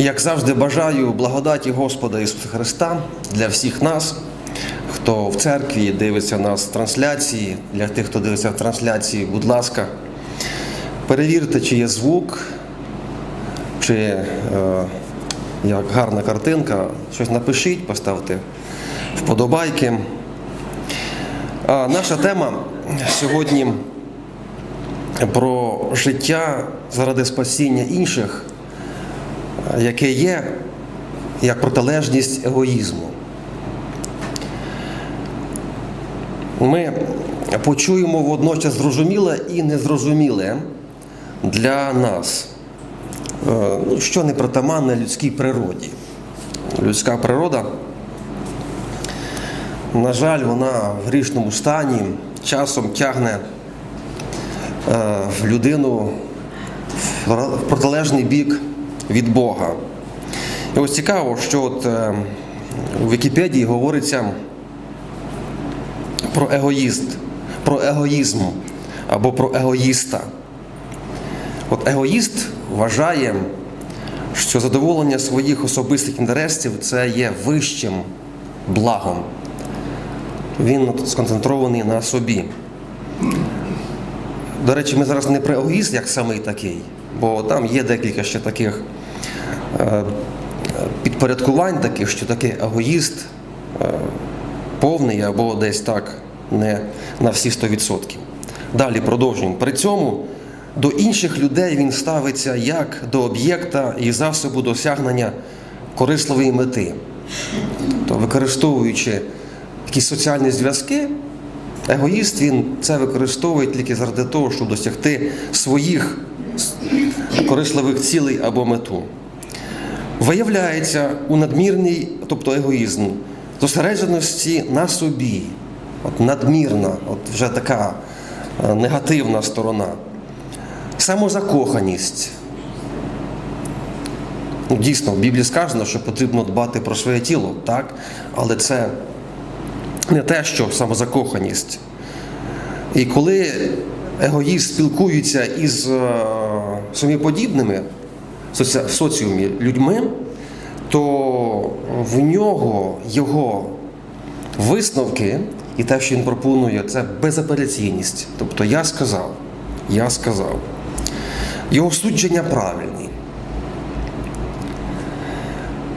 Як завжди, бажаю благодаті Господа Ісуса Христа для всіх нас, хто в церкві дивиться нас в трансляції, для тих, хто дивиться в трансляції, будь ласка, перевірте, чи є звук, чи е, як гарна картинка, щось напишіть, поставте вподобайки. А наша тема сьогодні про життя заради спасіння інших, яке є як протилежність егоїзму. Ми почуємо водночас зрозуміле і незрозуміле для нас, е, ну, що не притаманне людській природі. Людська природа, на жаль, вона в грішному стані часом тягне е, в людину в протилежний бік від Бога. І ось цікаво, що от е, у Вікіпедії говориться про егоїст, про егоїзм або про егоїста. От егоїст вважає, що задоволення своїх особистих інтересів це є вищим благом. Він сконцентрований на собі. До речі, ми зараз не про егоїст, як самий такий, бо там є декілька ще таких е, підпорядкувань, таких, що такий егоїст е, повний або десь так не на всі 100%. Далі продовжуємо. При цьому до інших людей він ставиться як до об'єкта і засобу досягнення корисливої мети. То використовуючи якісь соціальні зв'язки, егоїст він це використовує тільки заради того, щоб досягти своїх корисливих цілей або мету. Виявляється у надмірній, тобто егоїзм, зосередженості на собі, от надмірна, от вже така е, негативна сторона, самозакоханість. Ну, Дійсно, в Біблії сказано, що потрібно дбати про своє тіло, так? але це не те, що самозакоханість. І коли егоїст спілкується із самоподібними в соці- в соціумі людьми, то в нього його висновки і те, що він пропонує, це безапеляційність. Тобто я сказав, я сказав. Його судження правильні.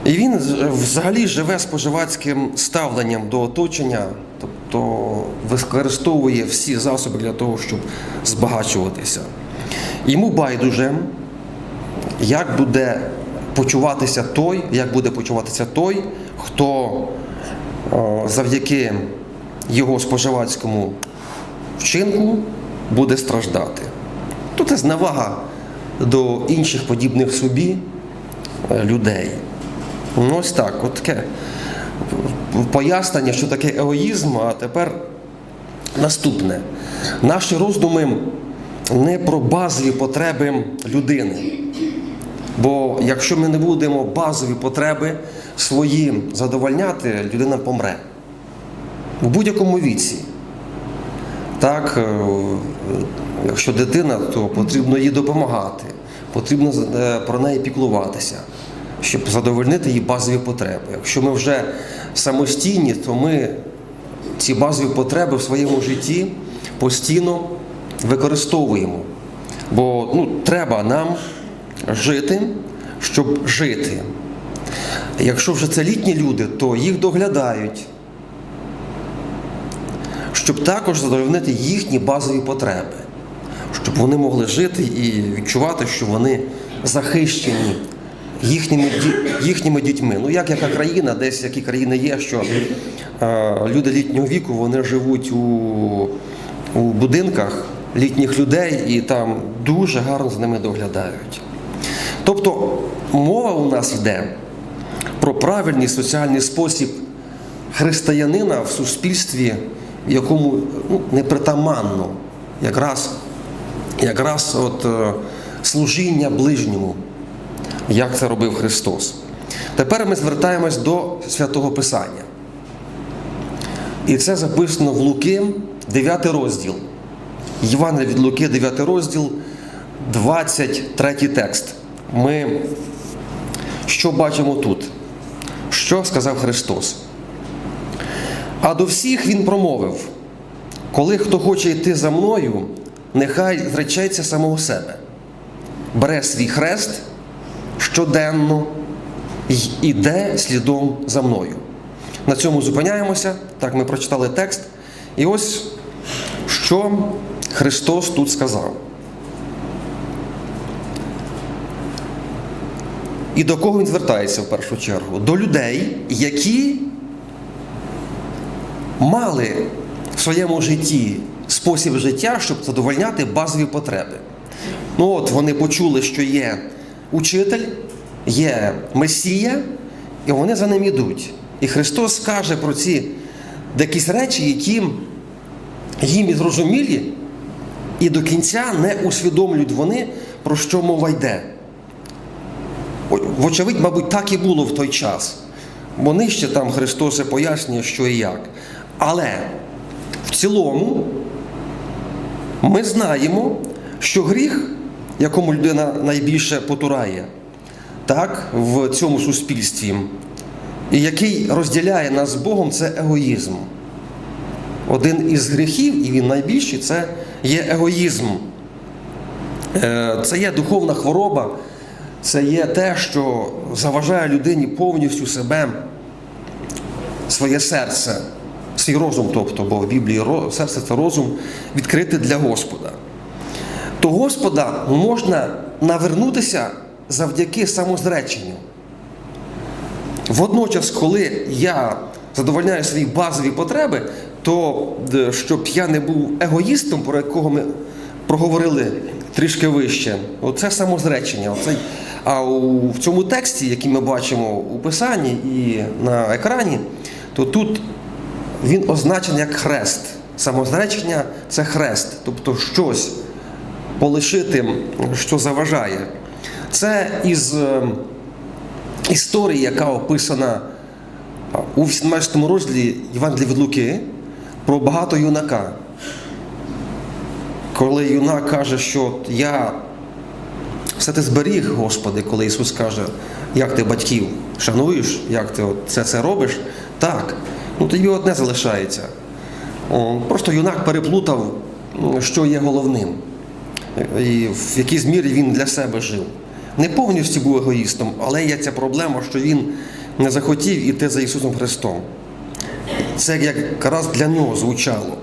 І він взагалі живе споживацьким ставленням до оточення, тобто використовує всі засоби для того, щоб збагачуватися. Йому байдуже, як буде почуватися той, як буде почуватися той, хто завдяки його споживацькому вчинку буде страждати. Тут є зневага до інших подібних собі е, людей. Ну, ось так, от таке пояснення, що таке егоїзм, а тепер наступне. Наші роздуми не про базові потреби людини. Бо якщо ми не будемо базові потреби свої задовольняти, людина помре. В будь-якому віці. Так, е, якщо дитина, то потрібно їй допомагати, потрібно е, про неї піклуватися, щоб задовольнити її базові потреби. Якщо ми вже самостійні, то ми ці базові потреби в своєму житті постійно використовуємо. Бо ну, треба нам жити, щоб жити. Якщо вже це літні люди, то їх доглядають, щоб також задовольнити їхні базові потреби, щоб вони могли жити і відчувати, що вони захищені їхніми, їхніми дітьми. Ну, як яка країна, десь які країни є, що е, люди літнього віку вони живуть у, у будинках літніх людей і там дуже гарно за ними доглядають. Тобто мова у нас йде про правильний соціальний спосіб християнина в суспільстві, якому ну, непритаманно якраз, якраз от, е, служіння ближньому, як це робив Христос. Тепер ми звертаємось до святого Писання. І це записано в Луки, 9 розділ. Євангелія від Луки, 9 розділ, 23 текст. Ми Що бачимо тут? Що сказав Христос? А до всіх Він промовив: коли хто хоче йти за мною, нехай зречеться самого себе, бере свій хрест щоденно й іде слідом за мною. На цьому зупиняємося. Так, ми прочитали текст. І ось що Христос тут сказав. І до кого він звертається в першу чергу? До людей, які мали в своєму житті спосіб життя, щоб задовольняти базові потреби. Ну от вони почули, що є учитель, є Месія, і вони за ним ідуть. І Христос каже про ці якісь речі, які їм і зрозумілі, і до кінця не усвідомлюють вони, про що мова йде. Вочевидь, мабуть, так і було в той час. Бо нижче там Христос і пояснює, що і як. Але в цілому ми знаємо, що гріх, якому людина найбільше потурає, так, в цьому суспільстві, і який розділяє нас з Богом, це егоїзм. Один із гріхів, і він найбільший, це є егоїзм. Е, Це є духовна хвороба, це є те, що заважає людині повністю себе, своє серце, свій розум, тобто, бо в Біблії серце це розум, відкрити для Господа. То Господа можна навернутися завдяки самозреченню. Водночас, коли я задовольняю свої базові потреби, то е, щоб я не був егоїстом, про якого ми проговорили трішки вище, оце самозречення. Оцей, а у, в цьому тексті, який ми бачимо у писанні і на екрані, то тут він означений як хрест. Самозречення це хрест, тобто щось полишити, що заважає. Це із е, історії, яка описана у 18 розділі Євангелія від Луки про багато юнака. Коли юнак каже, що я все ти зберіг, Господи, коли Ісус каже, як ти батьків шануєш, як ти от це це робиш, так, ну тоді одне залишається. О, Просто юнак переплутав, що є головним. І в якійсь мірі він для себе жив. Не повністю був егоїстом, але є ця проблема, що він не захотів іти за Ісусом Христом. Це якраз для нього звучало.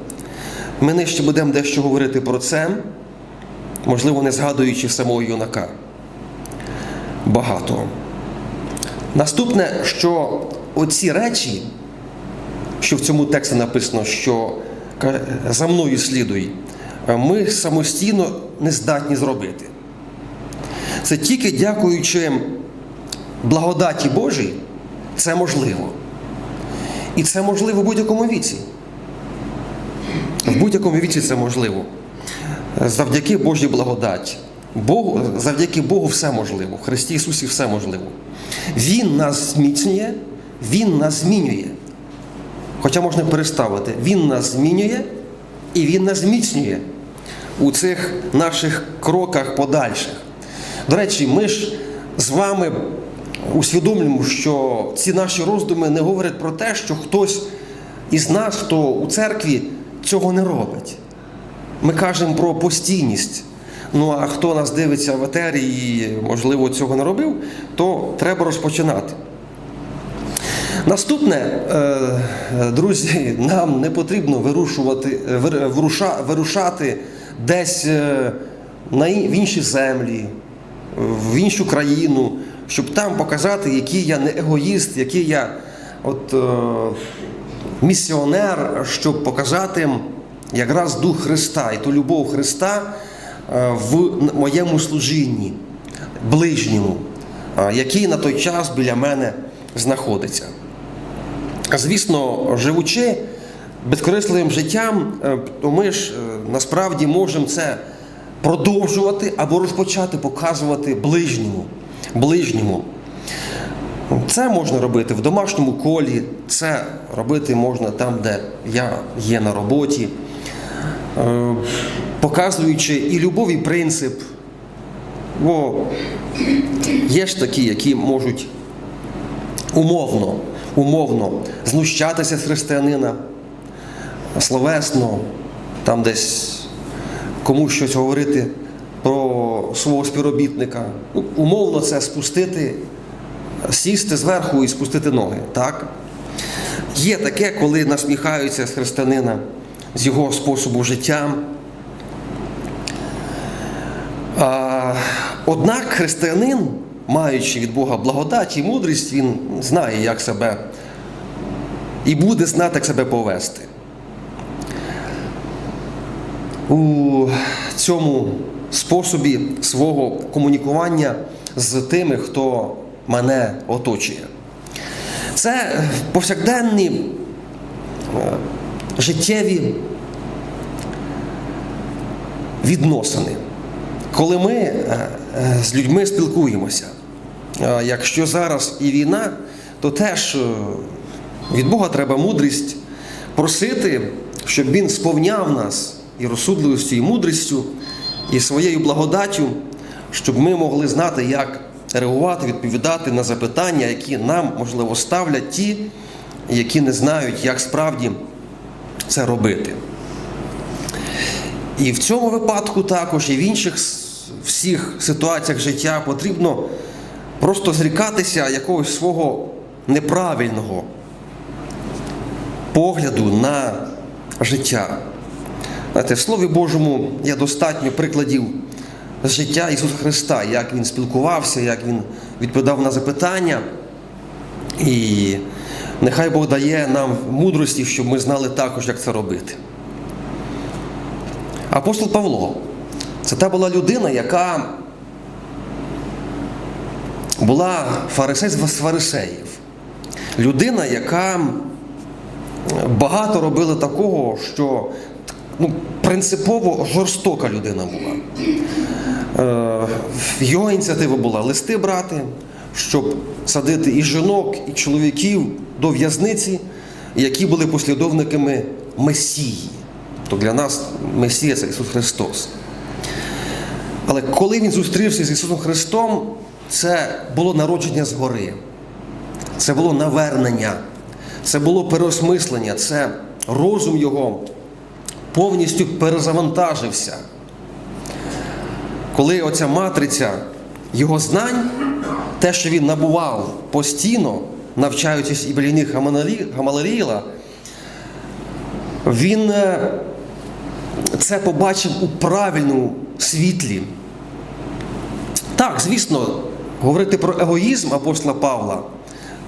Ми нижче будемо дещо говорити про це, можливо, не згадуючи самого юнака. Багато. Наступне, що оці речі, що в цьому тексті написано, що за мною слідуй, ми самостійно не здатні зробити. Це тільки дякуючи благодаті Божій, це можливо. І це можливо в будь-якому віці. В будь-якому віці це можливо. Завдяки Божій благодаті. Богу, завдяки Богу все можливо. В Христі Ісусі все можливо. Він нас зміцнює, Він нас змінює. Хоча можна переставити, Він нас змінює і Він нас зміцнює у цих наших кроках подальших. До речі, ми ж з вами усвідомлюємо, що ці наші роздуми не говорять про те, що хтось із нас, хто у церкві, цього не робить. Ми кажемо про постійність. Ну а хто нас дивиться в етері і, можливо, цього не робив, то треба розпочинати. Наступне, е, друзі, нам не потрібно вирушувати, вируша- вирушати десь е, в інші землі, в іншу країну, щоб там показати, який я не егоїст, який я от, е, місіонер, щоб показати якраз дух Христа і ту любов Христа е, в моєму служінні, ближньому, е, який на той час біля мене знаходиться. Звісно, живучи безкорисливим життям, е, то ми ж насправді можемо це продовжувати або розпочати показувати ближньому. Ближньому. Це можна робити в домашньому колі, це робити можна там, де я є на роботі, Е, показуючи і любові принцип, Бо є ж такі, які можуть умовно, умовно знущатися з християнина, словесно, там десь комусь щось говорити про свого співробітника. Ну, умовно це спустити, сісти зверху і спустити ноги. Так? Є таке, коли насміхаються з християнина, з його способу життя. Однак християнин, маючи від Бога благодать і мудрість, він знає, як себе і буде знати, як себе повести. У цьому способі свого комунікування з тими, хто мене оточує. Це повсякденні е, життєві відносини. Коли ми е, е, з людьми спілкуємося, якщо зараз і війна, то теж від Бога треба мудрість просити, щоб Він сповняв нас і розсудливістю, і мудрістю, і своєю благодаттю, щоб ми могли знати, як реагувати, відповідати на запитання, які нам, можливо, ставлять ті, які не знають, як справді це робити. І в цьому випадку також, і в інших всіх ситуаціях життя потрібно просто зрікатися якогось свого неправильного погляду на життя. Знаєте, в Слові Божому є достатньо прикладів життя Ісуса Христа, як Він спілкувався, як Він відповідав на запитання. І нехай Бог дає нам мудрості, щоб ми знали також, як це робити. Апостол Павло це та була людина, яка була фарисей з фарисеїв. Людина, яка багато робила такого, що ну, принципово жорстока людина була. Е, Його ініціатива була листи брати, щоб садити і жінок, і чоловіків до в'язниці, які були послідовниками Месії. Тобто для нас Месія це Ісус Христос. Але коли він зустрівся з Ісусом Христом, це було народження згори, це було навернення, це було переосмислення, це розум його повністю перезавантажився. Коли оця матриця його знань, те, що він набував постійно, навчаючись і біля них Гамаларі- він е, це побачив у правильному світлі. Так, звісно, говорити про егоїзм апостола Павла,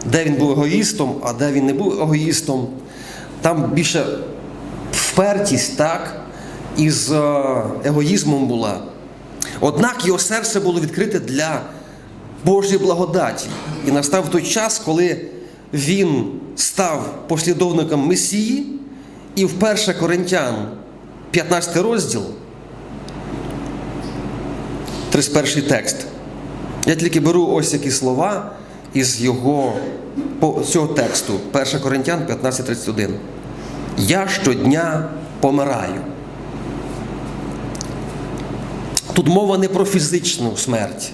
де він був егоїстом, а де він не був егоїстом, там більше впертість, так, із е, егоїзмом була. Однак його серце було відкрите для Божої благодаті. І настав той час, коли він став послідовником Месії, і в 1 Коринтян, 15 розділ, 31 текст. Я тільки беру ось які слова із його цього тексту, 1 Коринтян 15.31. Я щодня помираю. Тут мова не про фізичну смерть.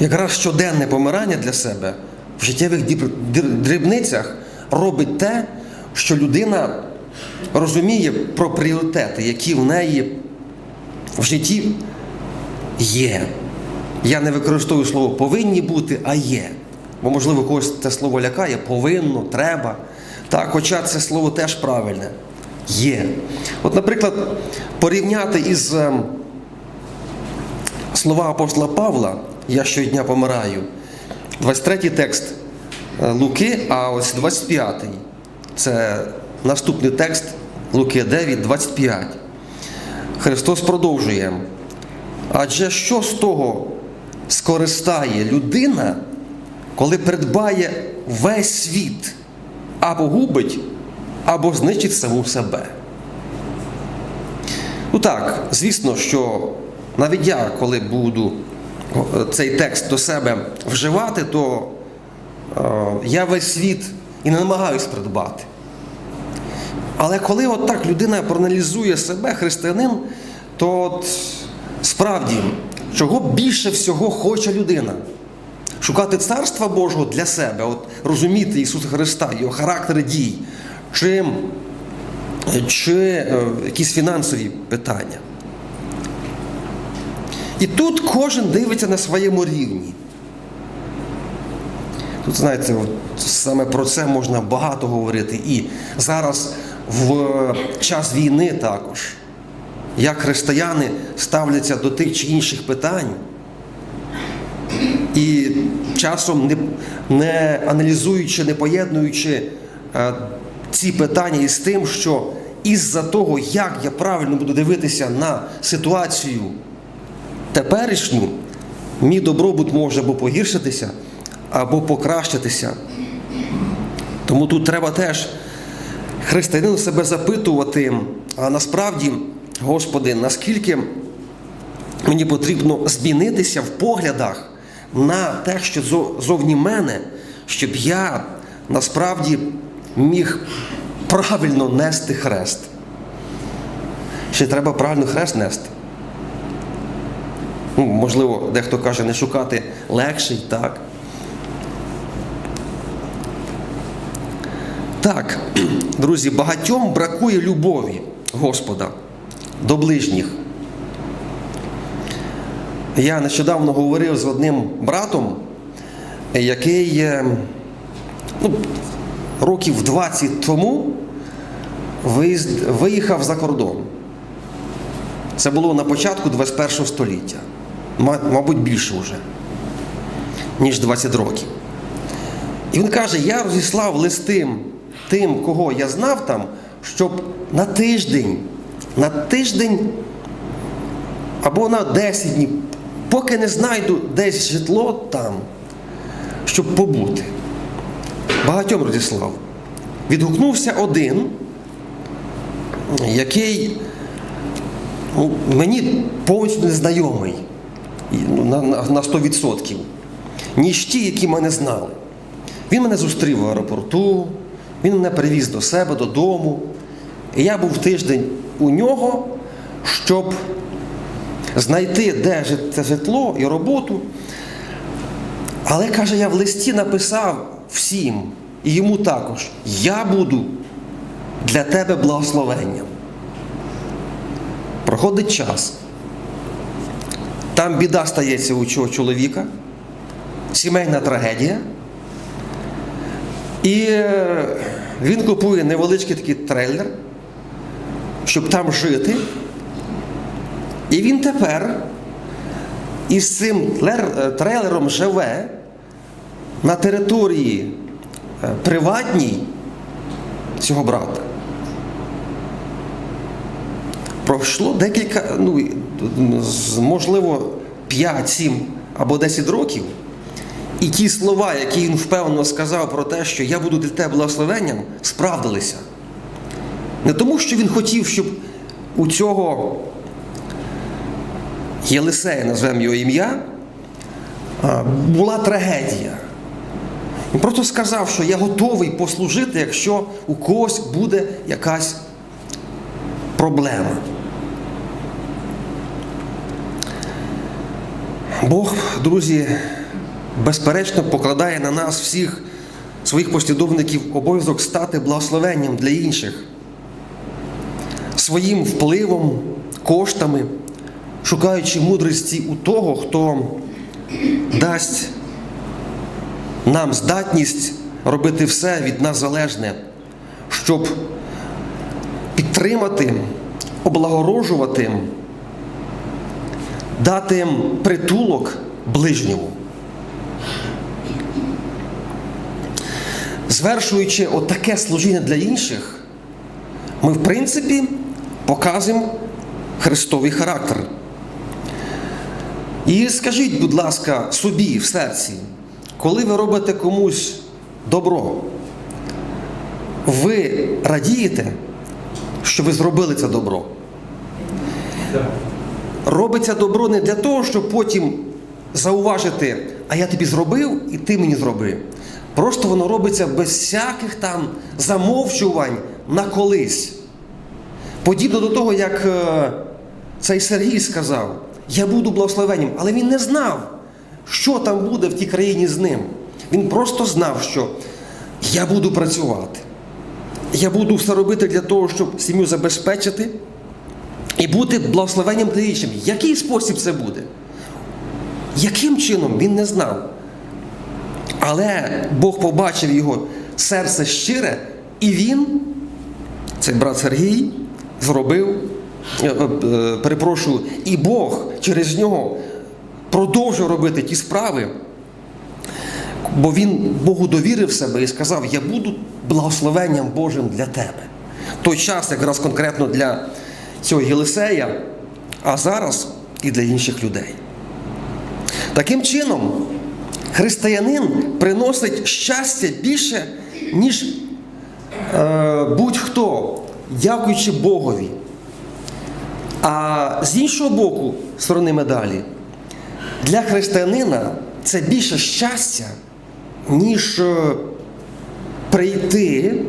Якраз щоденне помирання для себе в життєвих дрібницях робить те, що людина розуміє про пріоритети, які в неї в житті є. Я не використовую слово повинні бути, а є. Бо, можливо, когось це слово лякає, повинно, треба. Так, хоча це слово теж правильне. Є. От, наприклад, порівняти із ем, слова апостола Павла Я щодня помираю. 23 текст е, Луки, а ось 25 це наступний текст Луки 9, 25. Христос продовжує. Адже що з того скористає людина, коли придбає весь світ або губить, або знищить саму себе? Ну так, звісно, що навіть я, коли буду цей текст до себе вживати, то е, я весь світ і не намагаюсь придбати. Але коли от так людина проаналізує себе, християнин, то от справді, чого більше всього хоче людина? Шукати Царства Божого для себе, от розуміти Ісуса Христа, Його характер дій, чи, чи е, якісь фінансові питання. І тут кожен дивиться на своєму рівні. Тут, знаєте, от саме про це можна багато говорити. І зараз в час війни також, як християни ставляться до тих чи інших питань. І часом не, не аналізуючи, не поєднуючи е, ці питання із тим, що із-за того, як я правильно буду дивитися на ситуацію теперішню, мій добробут може або погіршитися, або покращитися. Тому тут треба теж християнину себе запитувати, а насправді, Господи, наскільки мені потрібно змінитися в поглядах на те, що зовні мене, щоб я насправді міг правильно нести хрест. Ще треба правильно хрест нести. Ну, можливо, дехто каже, не шукати легший, так. Так, друзі, багатьом бракує любові Господа до ближніх. Я нещодавно говорив з одним братом, який е, ну, років 20 тому виїхав за кордон. Це було на початку 21 століття, мабуть, більше вже, ніж 20 років. І він каже: я розіслав листи тим, кого я знав там, щоб на тиждень, на тиждень або на 10 днів, поки не знайду десь житло там, щоб побути. Багатьом розіслав. Відгукнувся один, який ну, мені повністю незнайомий ну, на, на 100%, ніж ті, які мене знали. Він мене зустрів в аеропорту, він мене привіз до себе додому. І я був тиждень у нього, щоб знайти, де це житло і роботу. Але каже, я в листі написав всім, і йому також: я буду для тебе благословенням. Проходить час. Там біда стається у цього чоловіка, сімейна трагедія. І е, він купує невеличкий такий трейлер, щоб там жити. І він тепер із цим е, трейлером живе на території е, приватній цього брата. Пройшло декілька, ну, можливо, 5, 7 або 10 років. І ті слова, які він впевнено сказав про те, що я буду для тебе благословенням, справдилися. Не тому, що він хотів, щоб у цього Єлисея, назвемо його ім'я, була трагедія. Він просто сказав, що я готовий послужити, якщо у когось буде якась проблема. Бог, друзі, безперечно покладає на нас всіх своїх послідовників обов'язок стати благословенням для інших, своїм впливом, коштами, шукаючи мудрості у того, хто дасть нам здатність робити все від нас залежне, щоб підтримати, облагорожувати, дати притулок ближньому. Звершуючи отаке служіння для інших, ми, в принципі, показуємо Христовий характер. І скажіть, будь ласка, собі в серці, коли ви робите комусь добро, ви радієте, що ви зробили це добро? Робиться добро не для того, щоб потім зауважити, а я тобі зробив і ти мені зробив. Просто воно робиться без всяких там замовчувань на колись. Подібно до того, як е, цей Сергій сказав, я буду благословенням, але він не знав, що там буде в тій країні з ним. Він просто знав, що я буду працювати. Я буду все робити для того, щоб сім'ю забезпечити і бути благословенням для іншим. Який спосіб це буде? Яким чином він не знав. Але Бог побачив його серце щире, і він, цей брат Сергій, зробив, е, е, перепрошую, і Бог через нього продовжив робити ті справи, бо він Богу довірив себе і сказав: Я буду благословенням Божим для тебе. Той час якраз конкретно для цього Єлисея, а зараз і для інших людей. Таким чином, християнин приносить щастя більше, ніж е, будь-хто, дякуючи Богові. А з іншого боку, сторони медалі, для християнина це більше щастя, ніж е, прийти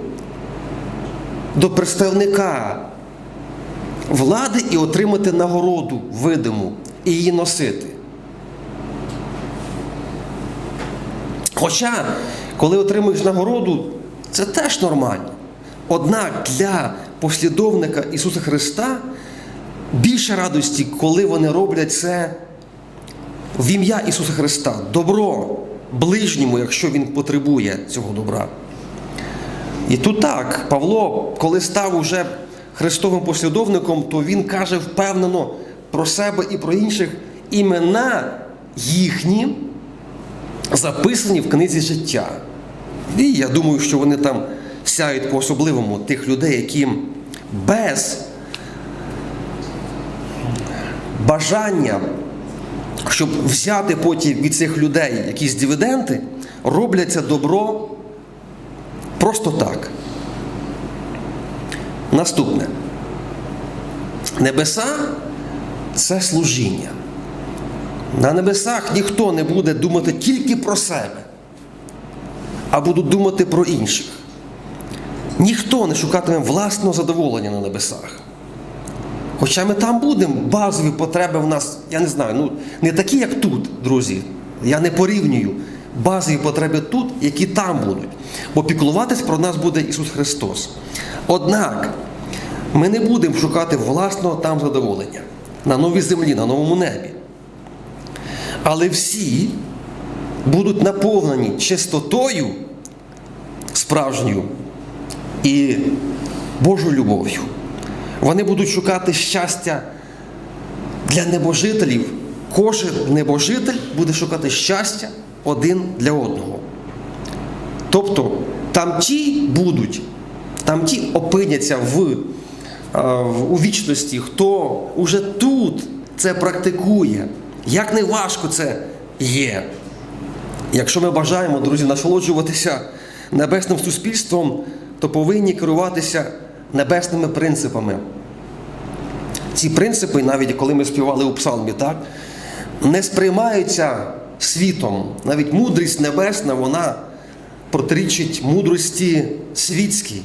до представника влади і отримати нагороду видиму і її носити. Хоча, коли отримуєш нагороду, це теж нормально. Однак для послідовника Ісуса Христа більше радості, коли вони роблять це в ім'я Ісуса Христа, добро ближньому, якщо Він потребує цього добра. І тут так, Павло, коли став уже Христовим послідовником, то він каже впевнено про себе і про інших імена їхні записані в книзі життя. І я думаю, що вони там сяють по-особливому тих людей, які без бажання, щоб взяти потім від цих людей якісь дивіденди, роблять це добро просто так. Наступне. Небеса це служіння. На небесах ніхто не буде думати тільки про себе, а будуть думати про інших. Ніхто не шукатиме власного задоволення на небесах. Хоча ми там будемо, базові потреби в нас, я не знаю, ну не такі, як тут, друзі. Я не порівнюю базові потреби тут, які там будуть. Бо піклуватись про нас буде Ісус Христос. Однак ми не будемо шукати власного там задоволення на новій землі, на новому небі. Але всі будуть наповнені чистотою справжньою і Божою любов'ю. Вони будуть шукати щастя для небожителів. Кожен небожитель буде шукати щастя один для одного. Тобто там ті будуть, там ті опиняться в, е, у вічності, хто уже тут це практикує. Як не важко це є. Якщо ми бажаємо, друзі, насолоджуватися небесним суспільством, то повинні керуватися небесними принципами. Ці принципи, навіть коли ми співали у псалмі, так, не сприймаються світом. Навіть мудрість небесна, вона протирічить мудрості світській.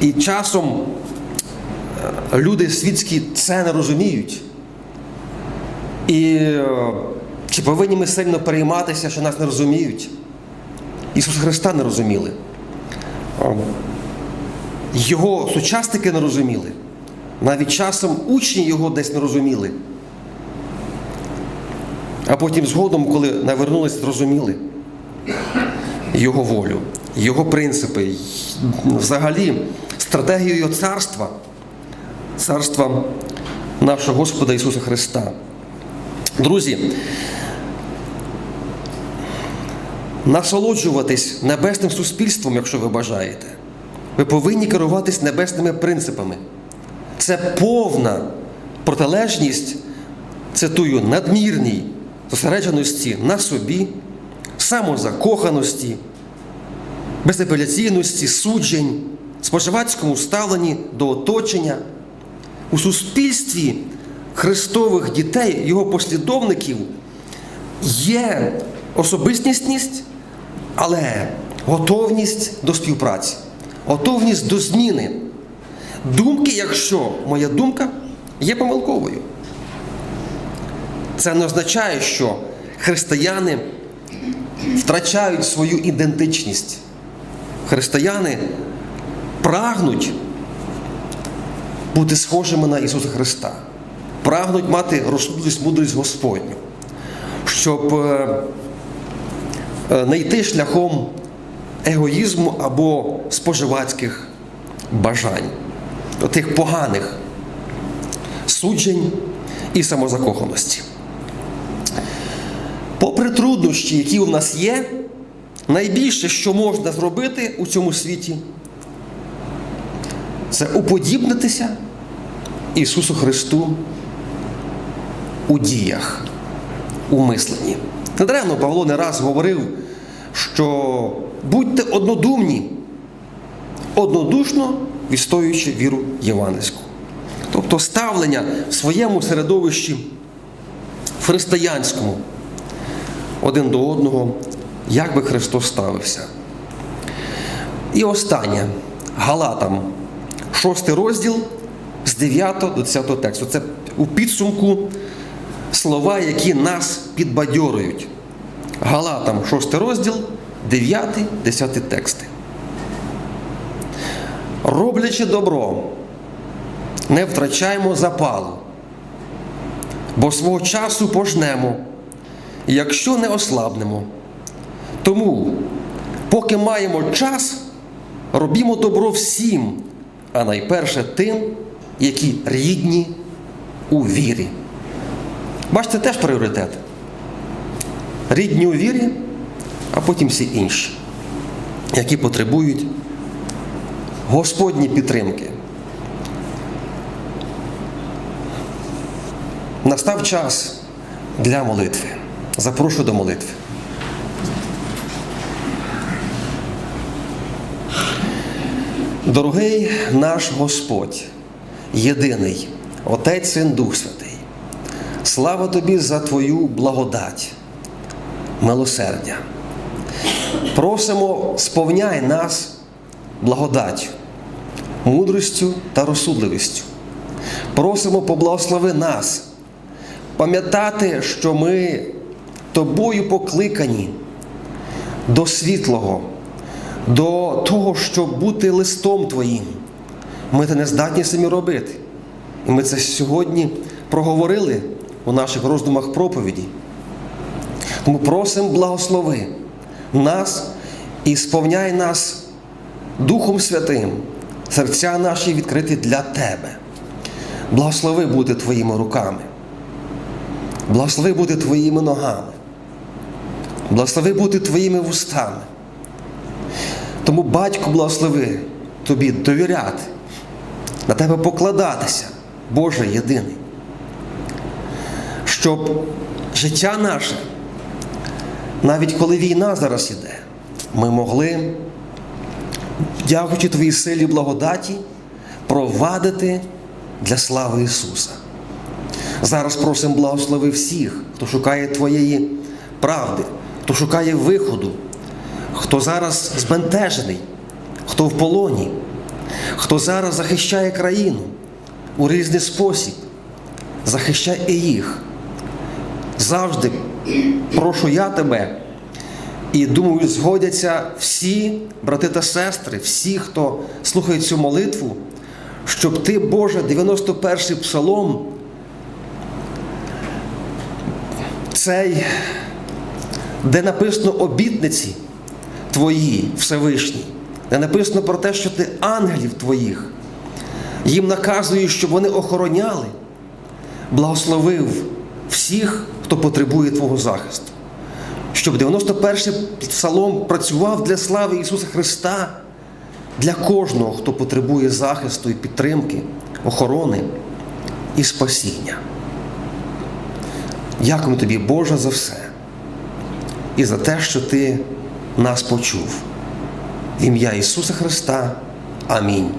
І часом е, люди світські це не розуміють. І е, чи повинні ми сильно перейматися, що нас не розуміють? Ісуса Христа не розуміли. Його сучасники не розуміли. Навіть часом учні його десь не розуміли. А потім згодом, коли навернулись, зрозуміли його волю, його принципи, взагалі стратегію його царства, царства нашого Господа Ісуса Христа. Друзі, насолоджуватись небесним суспільством, якщо ви бажаєте, ви повинні керуватись небесними принципами. Це повна протилежність, цитую, надмірній зосередженості на собі, самозакоханості, безапеляційності, суджень, споживацькому ставленні до оточення. У суспільстві Христових дітей, його послідовників є особистісність, Але готовність до співпраці, готовність до зміни. Думки, якщо моя думка є помилковою. Це не означає, що християни втрачають свою ідентичність. Християни прагнуть бути схожими на Ісуса Христа, прагнуть мати розсудливість, мудрість Господню, щоб е, не йти шляхом егоїзму або споживацьких бажань, тих поганих суджень і самозакоханості. Попри труднощі, які у нас є, найбільше, що можна зробити у цьому світі, це уподібнитися Ісусу Христу у діях, у мисленні. Недаремно Павло не раз говорив, що будьте однодумні, однодушно відстоюючи віру євангельську. Тобто ставлення в своєму середовищі християнському один до одного, як би Христос ставився. І останнє Галатам, шостий розділ з 9 до 10 тексту. Це у підсумку слова, які нас підбадьорюють. Галатам, шостий розділ, 9, 10 тексти. Роблячи добро, не втрачаємо запалу, бо свого часу пожнемо, якщо не ослабнемо. Тому, поки маємо час, робімо добро всім, а найперше тим, які рідні у вірі. Бачите, теж пріоритет. Рідні у вірі, а потім всі інші, які потребують Господні підтримки. Настав час для молитви. Запрошую до молитви. Дорогий наш Господь, єдиний, Отець Син Дух Святий, слава Тобі за Твою благодать, милосердя. Просимо, сповняй нас благодаттю, мудрістю та розсудливістю. Просимо, поблагослови нас, пам'ятати, що ми тобою покликані до світлого, до того, щоб бути листом Твоїм. Ми це не здатні самі робити. І ми це сьогодні проговорили у наших роздумах проповіді. Тому просимо благослови нас і сповняй нас Духом Святим, серця наші відкриті для Тебе. Благослови бути Твоїми руками. Благослови бути Твоїми ногами. Благослови бути Твоїми вустами. Тому, батько, благослови тобі довіряти, на тебе покладатися, Боже єдиний. Щоб життя наше, навіть коли війна зараз іде, ми могли, дякуючи Твоїй силі благодаті, провадити для слави Ісуса. Зараз просимо благослови всіх, хто шукає Твоєї правди, хто шукає виходу, хто зараз збентежений, хто в полоні, хто зараз захищає країну у різний спосіб, захищай і їх. Завжди прошу я тебе. І думаю, згодяться всі брати та сестри, всі, хто слухає цю молитву, щоб ти, Боже, 91-й псалом, цей, де написано обітниці твої Всевишні, де написано про те, що ти ангелів твоїх, їм наказуєш, щоб вони охороняли, благословив всіх, хто потребує Твого захисту. Щоб 91-й псалом працював для слави Ісуса Христа, для кожного, хто потребує захисту і підтримки, охорони і спасіння. Дякуємо тобі, Боже, за все і за те, що Ти нас почув. В ім'я Ісуса Христа. Амінь.